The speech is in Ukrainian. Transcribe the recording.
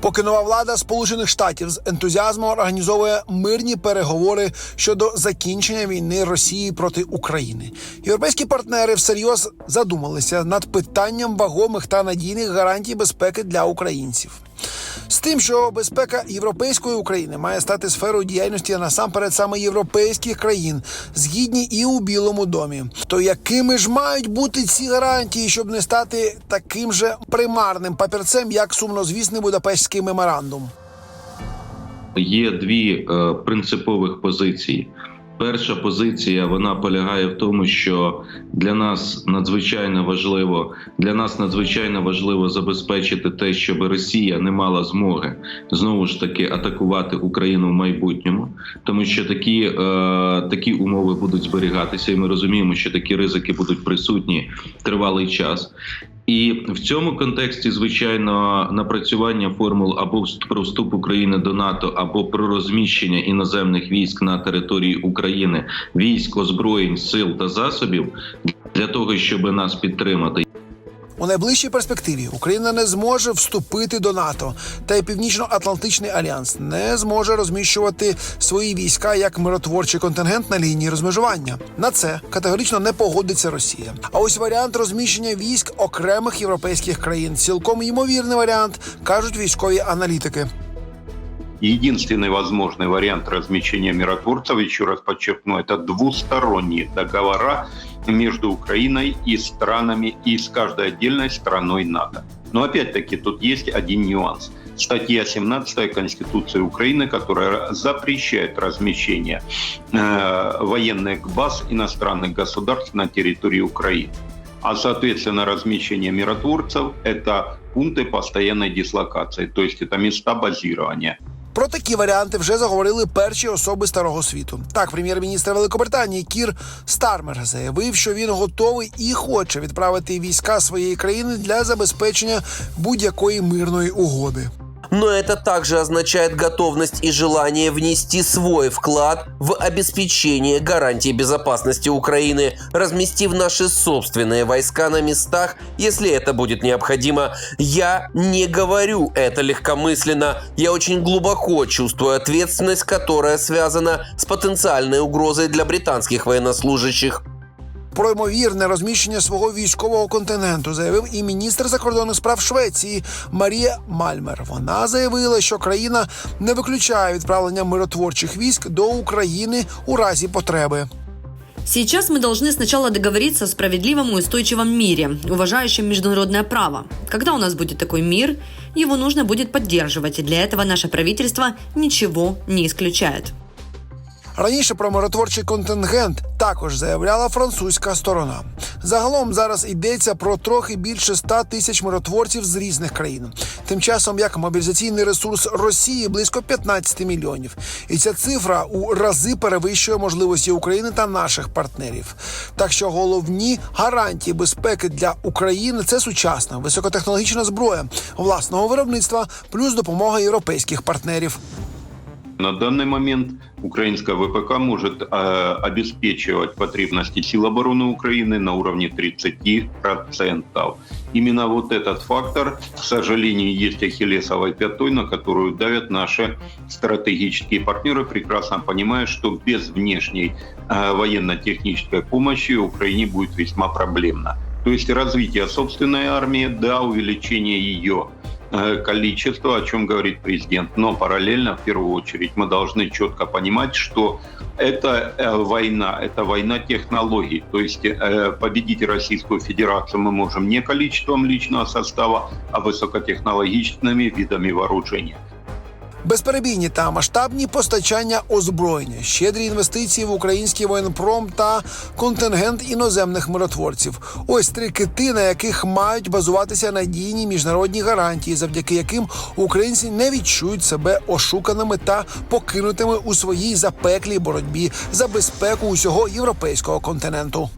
Поки нова влада Сполучених Штатів з ентузіазмом організовує мирні переговори щодо закінчення війни Росії проти України, європейські партнери всерйоз задумалися над питанням вагомих та надійних гарантій безпеки для українців. З тим, що безпека європейської України має стати сферою діяльності насамперед саме європейських країн, згідні і у Білому домі. То якими ж мають бути ці гарантії, щоб не стати таким же примарним папірцем, як сумнозвісний Будапештський меморандум? Є дві е, принципових позиції. Перша позиція вона полягає в тому, що для нас надзвичайно важливо для нас надзвичайно важливо забезпечити те, щоб Росія не мала змоги знову ж таки атакувати Україну в майбутньому, тому що такі, е, такі умови будуть зберігатися, і ми розуміємо, що такі ризики будуть присутні тривалий час. І в цьому контексті, звичайно, напрацювання формул або про вступ України до НАТО, або про розміщення іноземних військ на території України, військ, озброєнь, сил та засобів для того, щоб нас підтримати. У найближчій перспективі Україна не зможе вступити до НАТО, та й Північно-Атлантичний альянс не зможе розміщувати свої війська як миротворчий контингент на лінії розмежування. На це категорично не погодиться Росія. А ось варіант розміщення військ окремих європейських країн цілком ймовірний варіант, кажуть військові аналітики. Единственный возможный вариант размещения миротворцев, еще раз подчеркну, это двусторонние договора между Украиной и странами, и с каждой отдельной страной НАТО. Но опять-таки тут есть один нюанс. Статья 17 Конституции Украины, которая запрещает размещение э, военных баз иностранных государств на территории Украины. А, соответственно, размещение миротворцев – это пункты постоянной дислокации, то есть это места базирования. Про такі варіанти вже заговорили перші особи старого світу. Так, прем'єр-міністр Великобританії Кір Стармер заявив, що він готовий і хоче відправити війська своєї країни для забезпечення будь-якої мирної угоди. Но это также означает готовность и желание внести свой вклад в обеспечение гарантии безопасности Украины, разместив наши собственные войска на местах, если это будет необходимо. Я не говорю это легкомысленно. Я очень глубоко чувствую ответственность, которая связана с потенциальной угрозой для британских военнослужащих. Про ймовірне розміщення свого військового континенту заявив і міністр закордонних справ Швеції Марія Мальмер. Вона заявила, що країна не виключає відправлення миротворчих військ до України у разі потреби. Сейчас мы должны сначала договориться о справедливом и устойчивом мире, уважающем международное право. Когда у нас будет такой мир, его нужно будет поддерживать, и для этого наше правительство ничего не исключает. Раніше про миротворчий контингент також заявляла французька сторона. Загалом зараз йдеться про трохи більше 100 тисяч миротворців з різних країн. Тим часом як мобілізаційний ресурс Росії близько 15 мільйонів, і ця цифра у рази перевищує можливості України та наших партнерів. Так що головні гарантії безпеки для України це сучасна високотехнологічна зброя власного виробництва плюс допомога європейських партнерів. На данный момент украинская ВПК может э, обеспечивать потребности сил обороны Украины на уровне 30%. Именно вот этот фактор, к сожалению, есть ахиллесовой пятой, на которую давят наши стратегические партнеры, прекрасно понимая, что без внешней э, военно-технической помощи Украине будет весьма проблемно. То есть развитие собственной армии, да, увеличение ее количество, о чем говорит президент. Но параллельно, в первую очередь, мы должны четко понимать, что это э, война, это война технологий. То есть э, победить Российскую Федерацию мы можем не количеством личного состава, а высокотехнологичными видами вооружения. Безперебійні та масштабні постачання озброєння, щедрі інвестиції в український воєнпром та контингент іноземних миротворців. Ось три кити, на яких мають базуватися надійні міжнародні гарантії, завдяки яким українці не відчують себе ошуканими та покинутими у своїй запеклій боротьбі за безпеку усього європейського континенту.